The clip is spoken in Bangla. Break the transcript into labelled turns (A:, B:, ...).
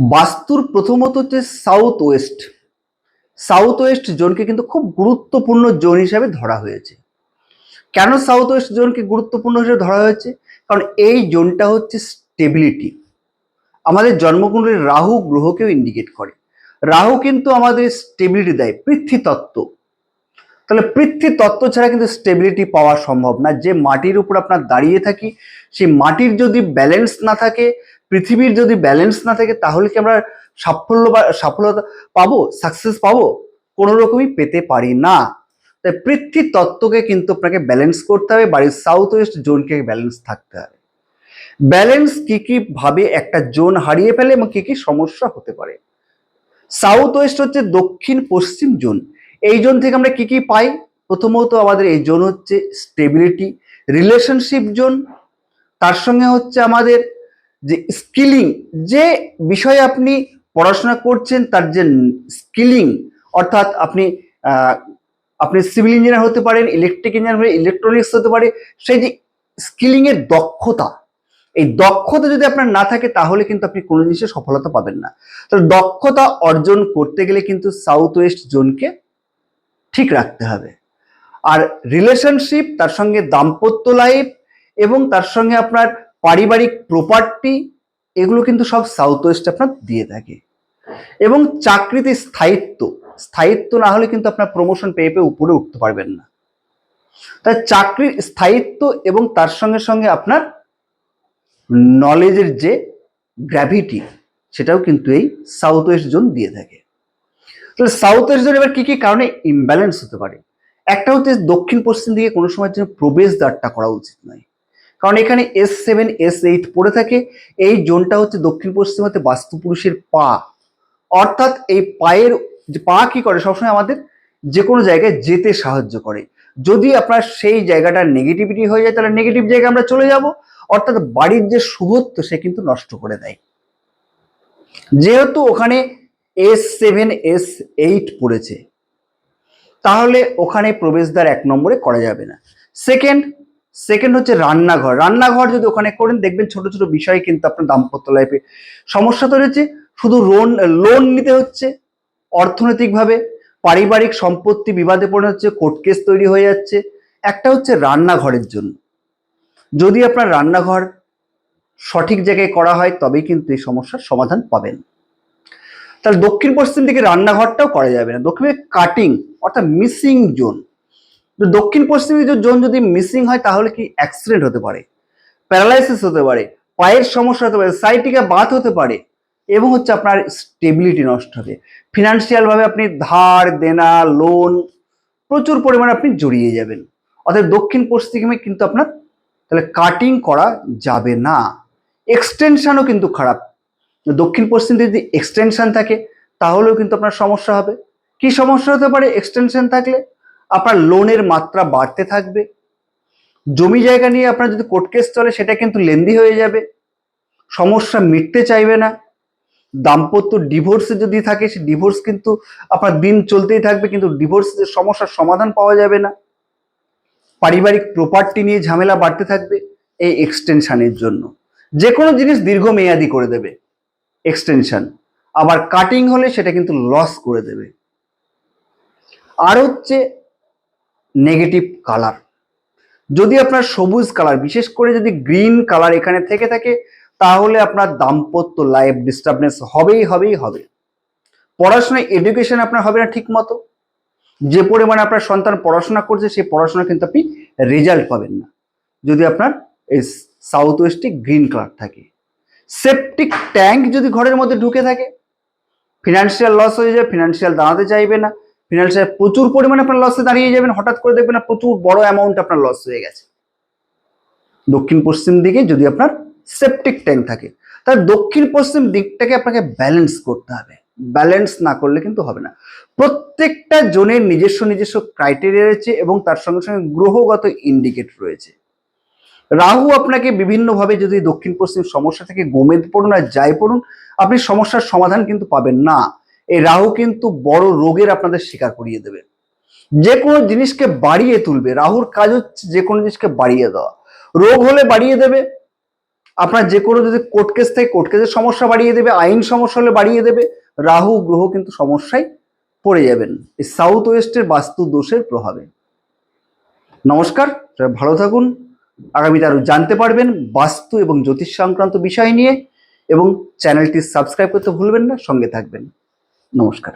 A: বাস্তুর প্রথমত হচ্ছে সাউথ ওয়েস্ট সাউথ ওয়েস্ট জোনকে কিন্তু খুব গুরুত্বপূর্ণ জোন হিসাবে ধরা হয়েছে। কেন সাউথ ওয়েস্ট জোনকে গুরুত্বপূর্ণ হিসেবে ধরা হয়েছে? কারণ এই জোনটা হচ্ছে স্টেবিলিটি আমাদের জন্মকুণ্ডলীর রাহু গ্রহকেও ইন্ডিকেট করে। রাহু কিন্তু আমাদের স্টেবিলিটি দেয়, পৃথ্বী তত্ত্ব। তাহলে পৃথ্বী তত্ত্ব ছাড়া কিন্তু স্টেবিলিটি পাওয়া সম্ভব না। যে মাটির উপর আপনার দাঁড়িয়ে থাকি, সেই মাটির যদি ব্যালেন্স না থাকে পৃথিবীর যদি ব্যালেন্স না থাকে, তাহলে কি আমরা সাফল্য বা সাফলতা পাবো? সাকসেস পাবো? কোনো রকমই পেতে পারি না। তাই পৃথ্বী তত্ত্বকে কিন্তু আপনাকে ব্যালেন্স করতে হবে, বাড়ির সাউথ ওয়েস্ট জোনকে ব্যালেন্স থাকতে হবে। ব্যালেন্স কি কি ভাবে একটা জোন হারিয়ে ফেলে এবং কি কি সমস্যা হতে পারে? সাউথ ওয়েস্ট হচ্ছে দক্ষিণ পশ্চিম জোন এই জোন থেকে আমরা কি কি পাই? প্রথমত আমাদের এই জোন হচ্ছে স্টেবিলিটি রিলেশনশিপ জোন তার সঙ্গে হচ্ছে আমাদের যে স্কিলিং যে বিষয়ে আপনি পড়াশোনা করছেন, তার যে স্কিলিং অর্থাৎ আপনি আপনি সিভিল ইঞ্জিনিয়ার হতে পারেন ইলেকট্রিক ইঞ্জিনিয়ার হয়ে ইলেকট্রনিক্স হতে পারে, সেই যে স্কিলিং এর দক্ষতা, এই দক্ষতা যদি আপনার না থাকে, তাহলে কিন্তু আপনি কোনো জিনিসে সফলতা পাবেন না। তো দক্ষতা অর্জন করতে গেলে কিন্তু সাউথ ওয়েস্ট জোনকে ঠিক রাখতে হবে। আর রিলেশনশিপ তার সঙ্গে দাম্পত্য লাইফ এবং তার সঙ্গে আপনার পারিবারিক প্রপার্টি এগুলো কিন্তু সব সাউথ ওয়েস্ট আপনার দিয়ে থাকে। এবং চাকরিতে স্থায়িত্ব স্থায়িত্ব না হলে কিন্তু আপনার প্রমোশন পেয়ে পেয়ে উপরে উঠতে পারবেন না। তাই চাকরির স্থায়িত্ব এবং তার সঙ্গে সঙ্গে আপনার নলেজের যে গ্র্যাভিটি সেটাও কিন্তু এই সাউথ ওয়েস্ট জোন দিয়ে থাকে। তাহলে সাউথ ওয়েস্ট জোন এবার কি কি কারণে ইমব্যালেন্স হতে পারে? একটা হচ্ছে দক্ষিণ পশ্চিম দিকে কোনো সময়ের জন্য প্রবেশদ্বারটা করা উচিত নয়। কারণ এখানে এস সেভেন এস এইট পড়ে থাকে। এই জোনটা হচ্ছে দক্ষিণ পশ্চিমাতে বাস্তুপুরুষের পা। অর্থাৎ এই পায়ের পা কি করে? সবসময় আমাদের যে কোনো জায়গায় যেতে সাহায্য করে। যদি আপনার সেই জায়গাটার নেগেটিভিটি হয়ে যায়, তাহলে নেগেটিভ জায়গায় আমরা চলে যাব। অর্থাৎ বাড়ির যে শুভত্ব সে কিন্তু নষ্ট করে দেয়। যেহেতু ওখানে এস সেভেন এস এইট পড়েছে, তাহলে ওখানে প্রবেশদ্বার এক নম্বরে করা যাবে না। সেকেন্ড সেকেন্ড হচ্ছে রান্নাঘর। রান্নাঘর যদি ওখানে করেন, দেখবেন ছোট ছোট বিষয় কিন্তু আপনার দাম্পত্য লাইফে সমস্যা তো রয়েছে শুধু লোন লোন নিতে হচ্ছে, অর্থনৈতিকভাবে পারিবারিক সম্পত্তি বিবাদে পড়ে হচ্ছে কোর্ট কেস তৈরি হয়ে যাচ্ছে। একটা হচ্ছে রান্নাঘরের জন্য। যদি আপনার রান্নাঘর সঠিক জায়গায় করা হয়, তবেই কিন্তু এই সমস্যার সমাধান পাবেন। তাহলে দক্ষিণ পশ্চিম দিকে রান্নাঘরটাও করা যাবে না। দক্ষিণে কাটিং অর্থাৎ মিসিং জোন দক্ষিণ পশ্চিম জোন যদি মিসিং হয়, তাহলে কি অ্যাক্সিডেন্ট হতে পারে? প্যারালাইসিস হতে পারে, পায়ের সমস্যা হতে পারে সাইটিকা বাত হতে পারে, এবং হচ্ছে আপনার স্টেবিলিটি নষ্ট হবে। ফিনান্সিয়াল ভাবে আপনি ধার, দেনা লোন প্রচুর পরিমাণে আপনি জড়িয়ে যাবেন। অর্থাৎ দক্ষিণ পশ্চিমে কিন্তু আপনার তাহলে কাটিং করা যাবে না। এক্সটেনশানও কিন্তু খারাপ। দক্ষিণ পশ্চিম যদি এক্সটেনশান থাকে, তাহলেও কিন্তু আপনার সমস্যা হবে। কি সমস্যা হতে পারে? এক্সটেনশন থাকলে আপনার লোনের মাত্রা বাড়তে থাকবে। জমি জায়গা নিয়ে আপনার যদি কোর্ট কেস চলে, সেটা কিন্তু লেন্দি হয়ে যাবে। সমস্যা মিটতে চাইবে না। দাম্পত্য ডিভোর্সে যদি থাকে, সে ডিভোর্স কিন্তু আপনার দিন চলতেই থাকবে, কিন্তু ডিভোর্সের সমস্যার সমাধান পাওয়া যাবে না। পারিবারিক প্রপার্টি নিয়ে ঝামেলা বাড়তে থাকবে এই এক্সটেনশনের জন্য। যে কোনো জিনিস দীর্ঘমেয়াদী করে দেবে এক্সটেনশন আবার কাটিং হলে সেটা কিন্তু লস করে দেবে। আর হচ্ছে নেগেটিভ কালার যদি আপনার সবুজ কালার বিশেষ করে যদি গ্রিন কালার এখানে থেকে থাকে, তাহলে আপনার দাম্পত্য লাইফ ডিস্টার্বনেস হবেই হবেই হবে। পড়াশোনায় এডুকেশন আপনার হবে না ঠিক মতো যে পরিমাণে আপনার সন্তান পড়াশোনা করছে, সেই পড়াশোনা কিন্তু আপনি রেজাল্ট পাবেন না। যদি আপনার এই সাউথ ওয়েস্টে গ্রিন কালার থাকে। সেপটিক ট্যাঙ্ক যদি ঘরের মধ্যে ঢুকে থাকে ফিনান্সিয়াল লস হয়ে যায় ফিনান্সিয়াল দাঁড়াতে চাইবে না। ফিনান্সিয়াল প্রচুর পরিমাণে আপনার লসে দাঁড়িয়ে যাবেন। হঠাৎ করে দেখবেন প্রচুর বড় অ্যামাউন্ট আপনার লস হয়ে গেছে। দক্ষিণ পশ্চিম দিকে যদি আপনার সেপটিক ট্যাঙ্ক থাকে তাহলে দক্ষিণ পশ্চিম দিকটাকে আপনাকে ব্যালেন্স করতে হবে। ব্যালেন্স না করলে কিন্তু হবে না। প্রত্যেকটা জোনের নিজস্ব নিজস্ব ক্রাইটেরিয়া রয়েছে এবং তার সঙ্গে সঙ্গে গ্রহগত ইন্ডিকেট রয়েছে। রাহু আপনাকে বিভিন্নভাবে যদি দক্ষিণ পশ্চিম সমস্যা থেকে গোমেদ পড়ুন আর যাই পড়ুন, আপনি সমস্যার সমাধান কিন্তু পাবেন না। এই রাহু কিন্তু বড় রোগের আপনাদের শিকার করিয়ে দেবে। যে কোনো জিনিসকে বাড়িয়ে তুলবে। রাহুর কাজ হচ্ছে যে কোনো জিনিসকে বাড়িয়ে দেওয়া। রোগ হলে বাড়িয়ে দেবে। আপনার যে কোনো যদি কোর্ট কেস থাকে কোর্ট কেসের সমস্যা বাড়িয়ে দেবে, আইন সমস্যা হলে বাড়িয়ে দেবে। রাহু, গ্রহ কিন্তু সমস্যায় পড়ে যাবেন। এই সাউথ ওয়েস্টের বাস্তু দোষের প্রভাবে। নমস্কার ভালো থাকুন। আগামীতে আরও জানতে পারবেন বাস্তু এবং জ্যোতিষ সংক্রান্ত বিষয় নিয়ে এবং চ্যানেলটি সাবস্ক্রাইব করতে ভুলবেন না। সঙ্গে থাকবেন। নমস্কার।